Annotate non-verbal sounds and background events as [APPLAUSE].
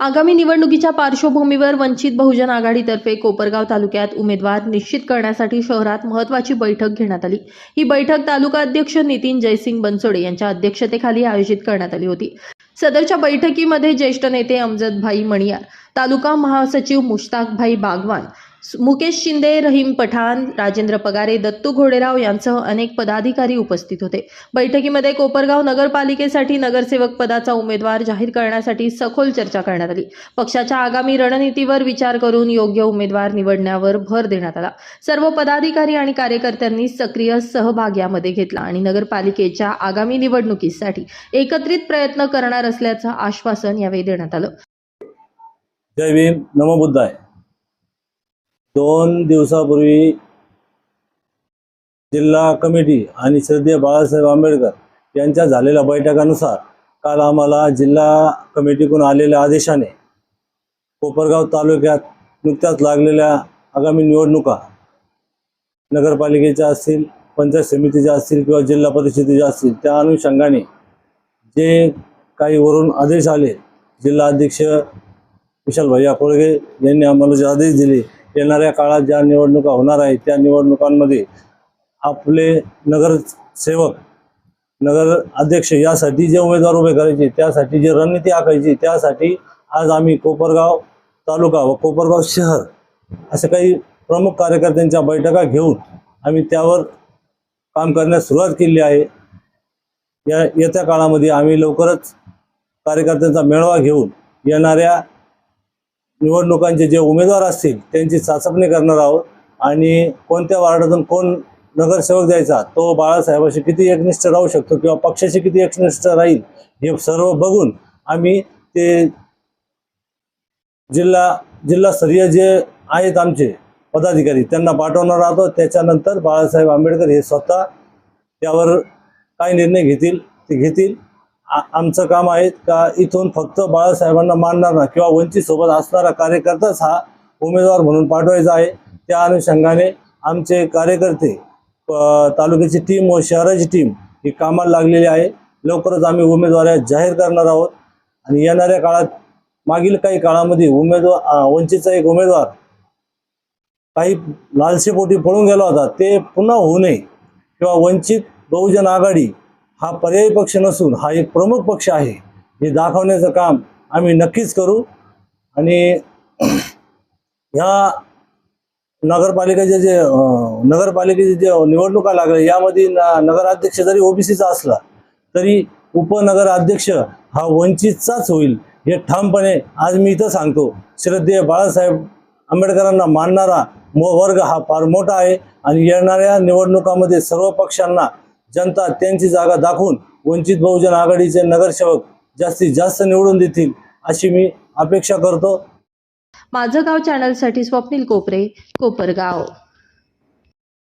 आगामी निवडणुकीच्या पार्श्वभूमीवर वंचित बहुजन आघाडीतर्फे कोपरगाव तालुक्यात उमेदवार निश्चित करण्यासाठी शहरात महत्वाची बैठक घेण्यात आली. ही बैठक तालुका अध्यक्ष नितीन जयसिंग बनसोडे यांच्या अध्यक्षतेखाली आयोजित करण्यात आली होती. सदरच्या बैठकीमध्ये ज्येष्ठ नेते अमजदभाई मणियार तालुका महासचिव मुश्ताकभाई बागवान मुकेश शिंदे रहीम पठाण राजेंद्र पगारे दत्तू घोडेराव यांसह अनेक पदाधिकारी उपस्थित होते. बैठकीमध्ये कोपरगाव नगरपालिकेसाठी नगरसेवक पदाचा उमेदवार जाहीर करण्यासाठी सखोल चर्चा करण्यात आली. पक्षाच्या आगामी रणनीतीवर विचार करून योग्य उमेदवार निवडण्यावर भर देण्यात आला. सर्व पदाधिकारी आणि कार्यकर्त्यांनी सक्रिय सहभाग यामध्ये घेतला आणि नगरपालिकेच्या आगामी निवडणुकीसाठी एकत्रित प्रयत्न करणार असल्याचं आश्वासन यावेळी देण्यात आलं. जय भीम. नमो बुद्धाय. दोन दिवसापूर्वी जिल्हा कमिटी आणि श्रद्धेय बाळासाहेब आंबेडकर यांच्या झालेल्या बैठकानुसार काल आम्हाला जिल्हा कमिटीकडून आलेल्या आदेशाने कोपरगाव तालुक्यात नुकत्याच लागलेल्या आगामी निवडणुका नगरपालिकेच्या असतील पंचायत समितीच्या असतील किंवा जिल्हा परिषदेच्या असतील त्या अनुषंगाने जे काही वरून आदेश आले जिल्हा अध्यक्ष विशाल भैया कोळगे यांनी आम्हाला जे आदेश दिले येणाऱ्या काळात ज्या निवडणुका होणार आहेत त्या निवडणुकांमध्ये आपले नगरसेवक नगर अध्यक्ष यासाठी जे उमेदवार उभे करायचे त्यासाठी जी रणनीती आखायची त्यासाठी आज आम्ही कोपरगाव तालुका व कोपरगाव शहर असे काही प्रमुख कार्यकर्त्यांच्या बैठका घेऊन आम्ही त्यावर काम करण्यास सुरुवात केली आहे. या येत्या काळामध्ये आम्ही लवकरच कार्यकर्त्यांचा मेळावा घेऊन येणाऱ्या निवडणुकांचे जे उमेदवार असतील त्यांची चाचपणी करणार आहोत. आणि कोणत्या वार्डातून कोण नगरसेवक द्यायचा तो बाळासाहेबाशी किती एकनिष्ठ राहू शकतो किंवा पक्षाशी किती एकनिष्ठ राहील हे सर्व बघून आम्ही ते जिल्हा जिल्हास्तरीय जे आहेत आमचे पदाधिकारी त्यांना पाठवणार आहोत. त्याच्यानंतर बाळासाहेब आंबेडकर हे स्वतः त्यावर काय निर्णय घेतील ते घेतील. आमचं काम आहे का इथून फक्त बाळासाहेबांना मानणारा किंवा वंचित सोबत असणारा कार्यकर्ताच हा उमेदवार म्हणून पाठवायचा आहे. त्या अनुषंगाने आमचे कार्यकर्ते तालुक्याची टीम व शहराची टीम ही कामाला लागलेली आहे. लवकरच आम्ही उमेदवार जाहीर करणार आहोत. आणि येणाऱ्या काळात मागील काही काळामध्ये उमेदवार वंचितचा एक उमेदवार काही लालसेपोटी पळून गेला होता. ते पुन्हा होऊ नये. किंवा वंचित बहुजन आघाडी हा पर्यायी पक्ष नसून हा एक प्रमुख पक्ष आहे. हे दाखवण्याचं काम आम्ही नक्कीच करू. आणि [CLEARS THROAT] ह्या नगरपालिकेचे जे नगरपालिकेचे जे निवडणुका लागल्या यामध्ये न- नगराध्यक्ष जरी ओबीसीचा असला तरी उपनगराध्यक्ष हा वंचितचाच होईल हे ठामपणे आज मी इथं सांगतो. श्रद्धेय बाळासाहेब आंबेडकरांना मानणारा मो वर्ग हा फार मोठा आहे. आणि येणाऱ्या निवडणुकामध्ये सर्व पक्षांना जनता त्यांची जागा दाखवून वंचित बहुजन आघाडीचे नगरसेवक जास्तीत जास्त निवडून देतील अशी मी अपेक्षा करतो. माझं गाव चॅनलसाठी स्वप्नील कोपरे कोपरगाव.